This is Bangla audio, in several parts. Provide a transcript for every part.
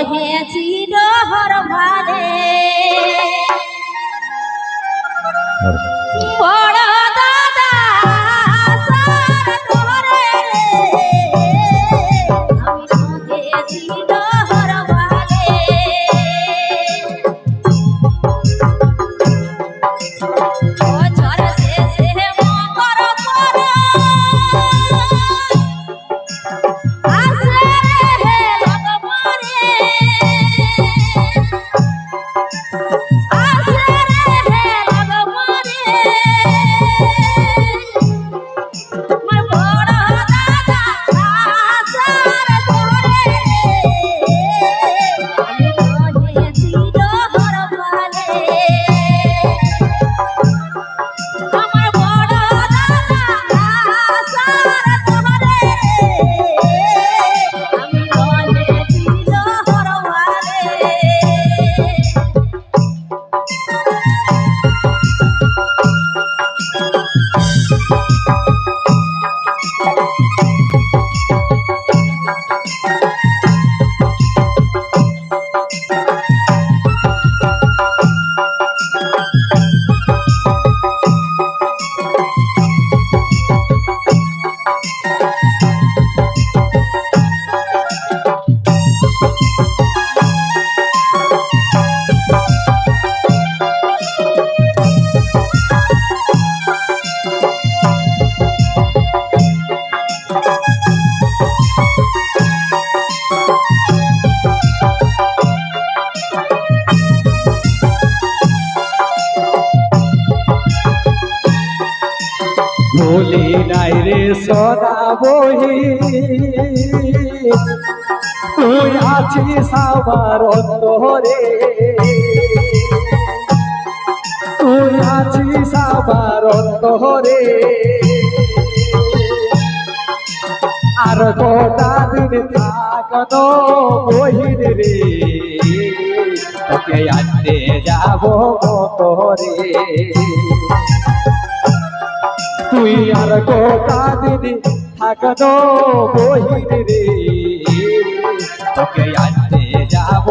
আমি সদা বহি। তুই আছিস আমার অন্তরে। তুই আছিস আমার অন্তরে। আর কটা দিন থাকনো বহিন রে। তোকে আনতে যাব মতরে তুই আর কোটা দিদি থাকো বহিন রে। তোকে আনতে যাব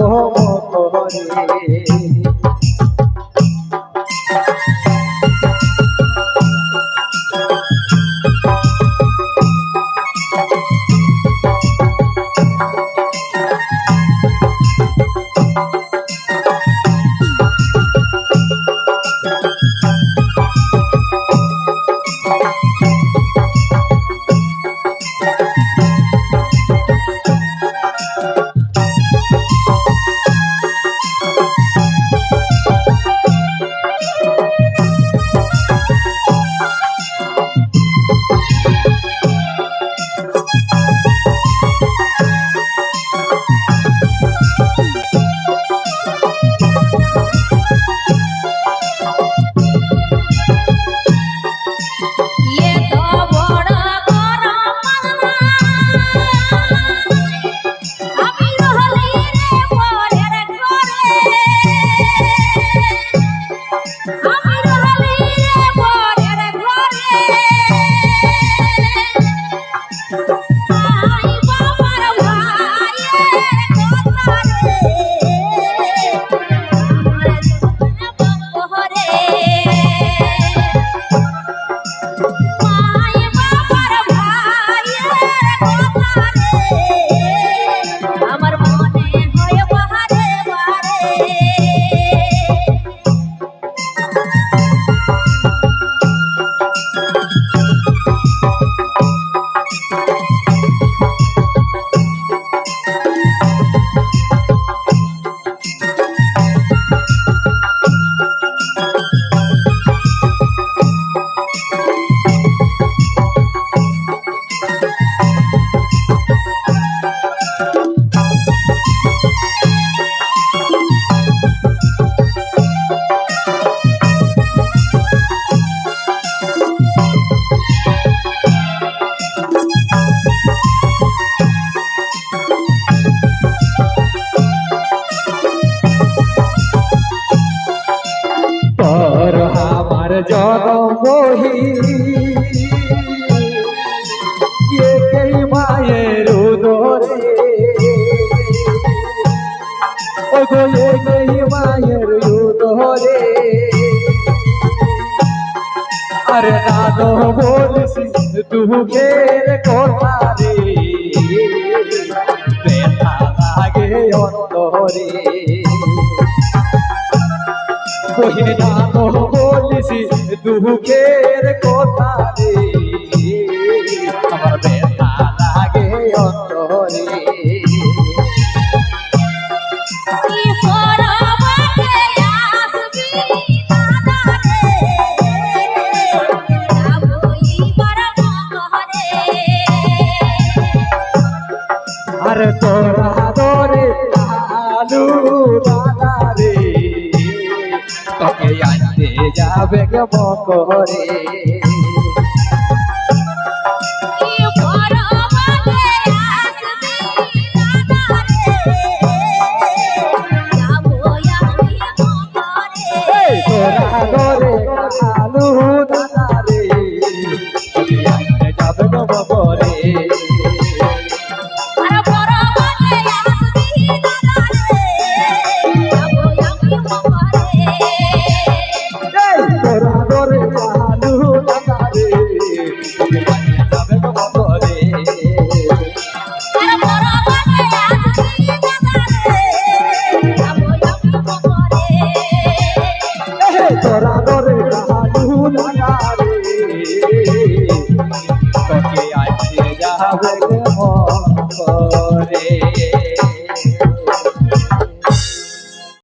জনমোহী মায়ের উদরে ওগো এগেই মায়ের উদরে আরে দাদো বলছি দুঃখের কথা রে ব্যথা লাগে অন্তরে বহিন জানো বলছি দুঃখের কথা রে। আমার ব্যথা লাগে অন্তরে। আর তোরা তোকে আনতে যাবে গে বকরে